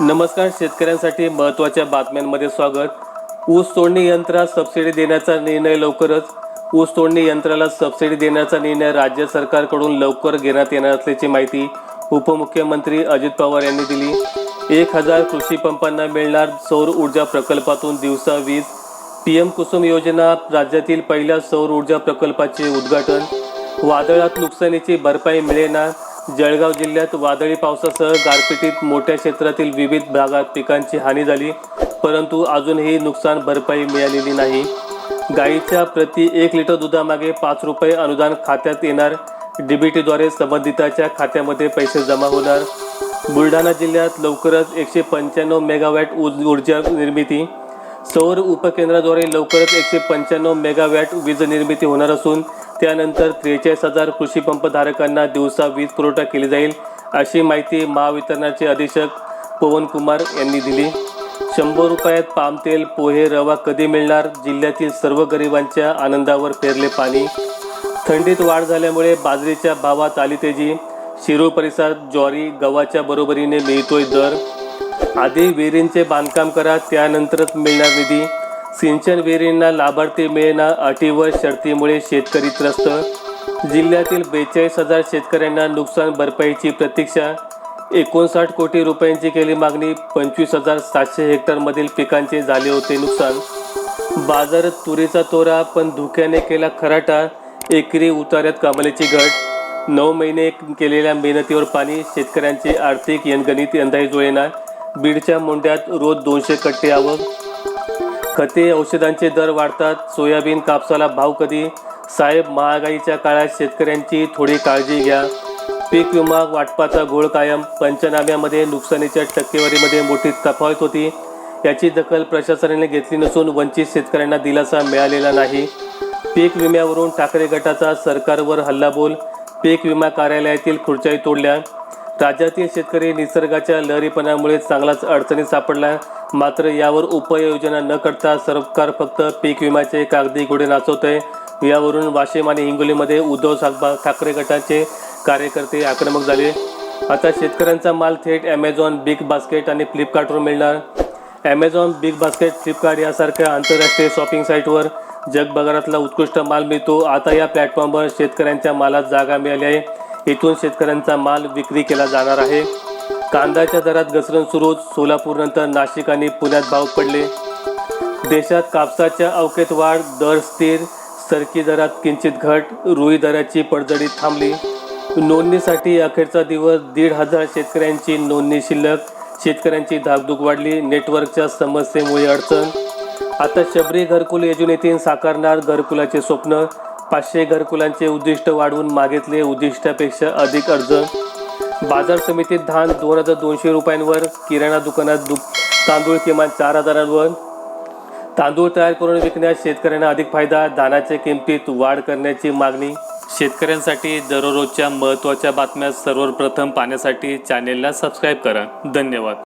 नमस्कार शेतकऱ्यांसाठी महत्त्वाच्या बातम्यांमध्ये स्वागत. ऊस तोडणी यंत्रास सबसिडी देण्याचा निर्णय लवकरच. ऊस तोडणी यंत्राला सबसिडी देण्याचा निर्णय राज्य सरकारकडून लवकर घेण्यात येणार असल्याची माहिती उपमुख्यमंत्री अजित पवार यांनी दिली. एक हजार कृषी पंपांना मिळणार सौर ऊर्जा प्रकल्पातून दिवसा वीज. पी एम कुसुम योजना राज्यातील पहिल्या सौर ऊर्जा प्रकल्पाचे उद्घाटन. वादळात नुकसानीची भरपाई मिळेना जळगाव जिल्ह्यात वादळी पावसासह गारपिटीत मोठ्या क्षेत्रातील विविध भागात पिकांची हानी झाली परंतु अजूनही नुकसान भरपाई मिळालेली नाही. गाईच्या प्रति एक लिटर दुधामागे पाच रुपये अनुदान खात्यात येणार. डीबीटीद्वारे संबंधिताच्या खात्यामध्ये पैसे जमा होणार. बुलढाणा जिल्ह्यात लवकरच एकशे पंच्याण्णव मेगावॅट ऊर्ज- ऊर्जा निर्मिती सौर उपकेंद्राद्वारे लवकरच एकशे पंच्याण्णव मेगावॅट वीज निर्मिती होणार असून त्यानंतर त्रेचाळीस हजार कृषी पंपधारकांना दिवसा वीज पुरवठा केली जाईल अशी माहिती महावितरणाचे अधीक्षक पवन कुमार यांनी दिली. शंभर रुपयात पाम तेल पोहे रवा कधी मिळणार? जिल्ह्यातील सर्व गरिबांच्या आनंदावर पेरले पाणी. थंडीत वाढ झाल्यामुळे बाजरीच्या भावात आली तेजी. शिरूर परिसरात ज्वारी गव्हाच्या बरोबरीने मिळतोय दर. आधी विहिरींचे बांधकाम करा त्यानंतरच मिळणार निधी. सिंचन विहिरींना लाभार्थी मिळणार अटी व शर्तीमुळे शेतकरी त्रस्त. जिल्ह्यातील बेचाळीस हजार शेतकऱ्यांना नुकसान भरपाईची प्रतीक्षा. एकोणसाठ कोटी रुपयांची केली मागणी पंचवीस हजार सातशे हेक्टरमधील पिकांचे झाले होते नुकसान. बाजारात तुरीचा तोरा पण धुक्याने केला खराटा एकरी उतार्यात कमालीची घट. नऊ महिने केलेल्या मेहनतीवर पाणी शेतकऱ्यांचे आर्थिक यणगणित यंदाही जुळेना बीडच्या मोंड्यात रोज दोनशे कट्टे आवक खते औषधांचे दर वाढतात. सोयाबीन कापसाला भाव कधी? साहेब महागाईच्या काळात शेतकऱ्यांची थोडी काळजी घ्या. पीक विमा वाटपाचा घोळ कायम. पंचनाम्यामध्ये नुकसानीच्या टक्केवारीमध्ये मोठी तफावत होती. याची दखल प्रशासनाने घेतली नसून वंचित शेतकऱ्यांना दिलासा मिळालेला नाही. पीक विम्यावरून ठाकरे गटाचा सरकारवर हल्लाबोल. पीक विमा कार्यालयातील खुर्च्याही तोडल्या. राज्यातील शेतकरी निसर्गाच्या लहरीपणामुळे चांगलाच अडचणीत सापडला मात्र यावर उपाययोजना न करता सरकार फक्त पीक विम्याचे कागदी घोडे नाचवत आहे यावरून वाशिम आणि हिंगोलीमध्ये उद्धव सागबा ठाकरे गटाचे कार्यकर्ते आक्रमक झाले. आता शेतकऱ्यांचा माल थेट ॲमेझॉन बिग बास्केट आणि फ्लिपकार्टवर मिळणार. ॲमेझॉन बिग बास्केट फ्लिपकार्ट यासारख्या आंतरराष्ट्रीय शॉपिंग साईटवर जगभरातला उत्कृष्ट माल मिळतो. आता या प्लॅटफॉर्मवर शेतकऱ्यांच्या मालात जागा मिळाली आहे. इथून शेतकऱ्यांचा माल विक्री केला जाणार आहे. कांद्याच्या दरात घसरण सुरू सोलापूरनंतर नाशिक आणि पुण्यात भाव पडले. देशात कापसाच्या अवकेत वाढ दर स्थिर सरकी दरात किंचित घट रुई दराची पडझडी थांबली. नोंदणीसाठी अखेरचा दिवस दीड हजार शेतकऱ्यांची नोंदणी शिल्लक शेतकऱ्यांची धाकधूक वाढली नेटवर्कच्या समस्येमुळे अडचण. आता शबरी घरकुल योजनेतून साकारणार घरकुलाचे स्वप्न पाचशे घरकुलांचे उद्दिष्ट वाढवून मागितले. उद्दिष्टापेक्षा अधिक अर्ज. बाजार समितीत धान दोन हजार दोनशे रुपयांवर किराणा दुकानात दु तांदूळ किमान चार हजारांवर. तांदूळ तयार करून विकण्यास शेतकऱ्यांना अधिक फायदा. धानाच्या किमतीत वाढ करण्याची मागणी. शेतकऱ्यांसाठी दररोजच्या महत्त्वाच्या बातम्या सर्वप्रथम पाहण्यासाठी चॅनेलला सबस्क्राईब करा. धन्यवाद.